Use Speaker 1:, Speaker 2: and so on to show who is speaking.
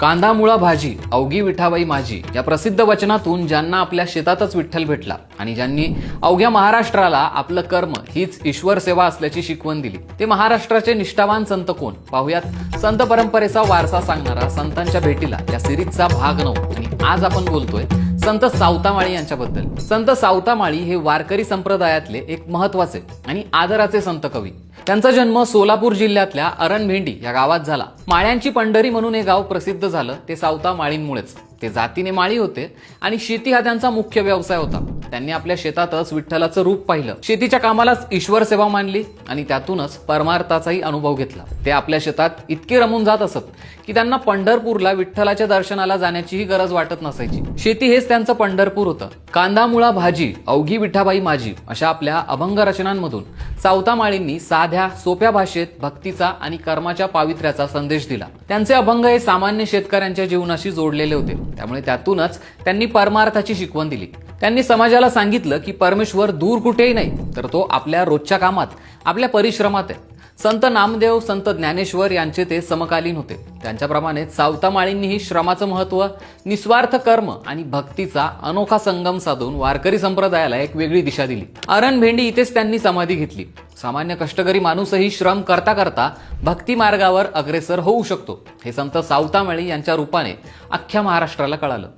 Speaker 1: कांदा मुळा भाजी अवघी विठाबाई माझी या प्रसिद्ध वचनातून ज्यांना आपल्या शेतातच विठ्ठल भेटला आणि ज्यांनी अवघ्या महाराष्ट्राला आपलं कर्म हीच ईश्वर सेवा असल्याची शिकवण दिली. ते महाराष्ट्राचे निष्ठावान संत कोण? पाहुयात संत परंपरेचा वारसा सांगणारा संतांच्या भेटीला या सिरीजचा भाग नऊ. आणि आज आपण बोलतोय संत सावतामाळी यांच्याबद्दल. संत सावतामाळी हे वारकरी संप्रदायातले एक महत्त्वाचे आणि आदराचे संत कवी. त्यांचा जन्म सोलापूर जिल्ह्यातल्या अरणभेंडी या गावात झाला. माळ्यांची पंढरी म्हणून हे गाव प्रसिद्ध झालं ते सावता माळींमुळेच ते जातीने माळी होते आणि शेती हा त्यांचा मुख्य व्यवसाय होता. त्यांनी आपल्या शेतातच विठ्ठलाचं रूप पाहिलं. शेतीच्या कामालाच ईश्वर सेवा मानली आणि त्यातूनच परमार्थाचाही अनुभव घेतला. ते आपल्या शेतात इतके रमून जात असत की त्यांना पंढरपूरला विठ्ठलाच्या दर्शनाला जाण्याचीही गरज वाटत नसायची. शेती हेच त्यांचं पंढरपूर होतं. कांदा मुळा भाजी अवघी विठाबाई माझी अशा आपल्या अभंग रचनांमधून सावतामाळींनी साध्या सोप्या भाषेत भक्तीचा आणि कर्माच्या पावित्र्याचा संदेश दिला. त्यांचे अभंग हे सामान्य शेतकऱ्यांच्या जीवनाशी जोडलेले होते. त्यामुळे त्यातूनच त्यांनी परमार्थाची शिकवण दिली. त्यांनी समाजाला सांगितलं की परमेश्वर दूर कुठेही नाही तर तो आपल्या रोजच्या कामात आपल्या परिश्रमात आहे. संत नामदेव संत ज्ञानेश्वर यांचे ते समकालीन होते. त्यांच्याप्रमाणे सावतामाळींनीही श्रमाचं महत्त्व निस्वार्थ कर्म आणि भक्तीचा अनोखा संगम साधून वारकरी संप्रदायाला एक वेगळी दिशा दिली. अरण भेंडी इथेच त्यांनी समाधी घेतली. सामान्य कष्टकरी माणूसही श्रम करता करता भक्ती मार्गावर अग्रेसर होऊ शकतो हे संत सावतामाळी यांच्या रूपाने अख्ख्या महाराष्ट्राला कळालं.